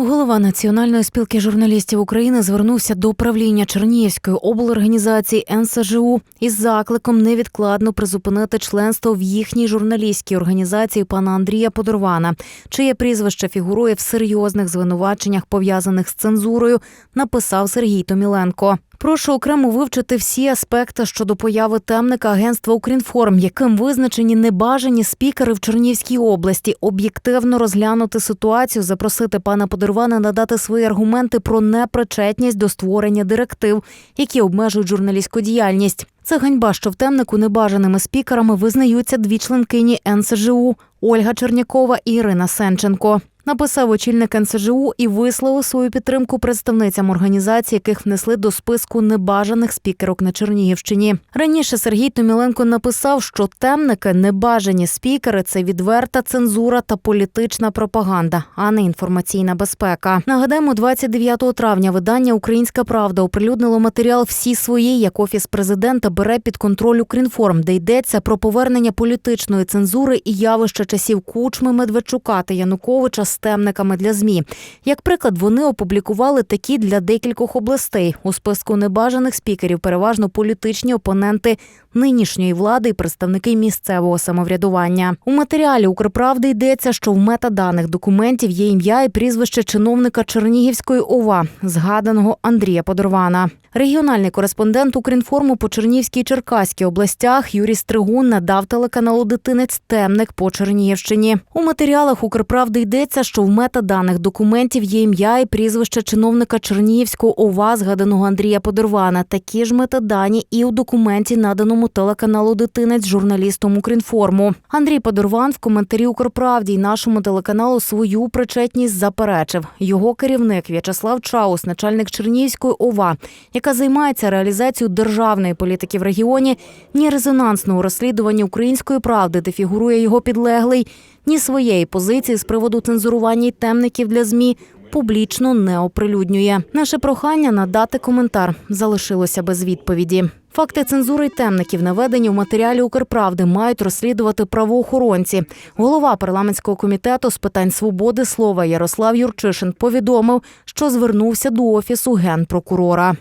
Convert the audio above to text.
Голова Національної спілки журналістів України звернувся до управління Чернігівської облорганізації НСЖУ із закликом невідкладно призупинити членство в їхній журналістській організації пана Андрія Подорвана, чиє прізвище фігурує в серйозних звинуваченнях, пов'язаних з цензурою, написав Сергій Томіленко. Прошу окремо вивчити всі аспекти щодо появи темника агентства Укрінформ, яким визначені небажані спікери в Чернівській області, об'єктивно розглянути ситуацію, запросити пана Подорвана надати свої аргументи про непричетність до створення директив, які обмежують журналістську діяльність. Це ганьба, що в темнику небажаними спікерами визнаються дві членкині НСЖУ Ольга Чернякова і Ірина Сенченко. Написав очільник НСЖУ і висловив свою підтримку представницям організацій, яких внесли до списку небажаних спікерок на Чернігівщині. Раніше Сергій Томіленко написав, що темники небажані спікери це відверта цензура та політична пропаганда, а не інформаційна безпека. Нагадаємо, 29 травня видання Українська Правда оприлюднило матеріал всі свої, як офіс президента бере під контроль Укрінформ, де йдеться про повернення політичної цензури і явища часів Кучми, Медведчука та Януковича з темниками для змі. Як приклад, вони опублікували такі для декількох областей у списку небажаних спікерів, переважно політичні опоненти нинішньої влади і представники місцевого самоврядування. У матеріалі Укрправди йдеться, що в метаданих документів є ім'я і прізвище чиновника Чернігівської ОВА, згаданого Андрія Подорвана. Регіональний кореспондент Укрінформу по Чернігівській і Черкаській областях Юрій Стригун надав телеканалу Дитинець темник по Чернігівщині. У матеріалах Укрправди йдеться, що в метаданих документів є ім'я і прізвище чиновника Чернігівського ОВА, згаданого Андрія Подорвана. Такі ж метадані і у документі, наданому телеканалу Дитинець журналістом Укрінформу. Андрій Подорван в коментарі Укрправді й нашому телеканалу свою причетність заперечив. Його керівник В'ячеслав Чаус, начальник Чернігівської ОВА, яка займається реалізацією державної політики в регіоні, ні резонансного розслідування української правди, де фігурує його підлеглий, ні своєї позиції з приводу цензурування й темників для змі. Публічно не оприлюднює. Наше прохання надати коментар залишилося без відповіді. Факти цензури й темників, наведені в матеріалі Укрправди, мають розслідувати правоохоронці. Голова парламентського комітету з питань свободи слова Ярослав Юрчишин повідомив, що звернувся до офісу генпрокурора.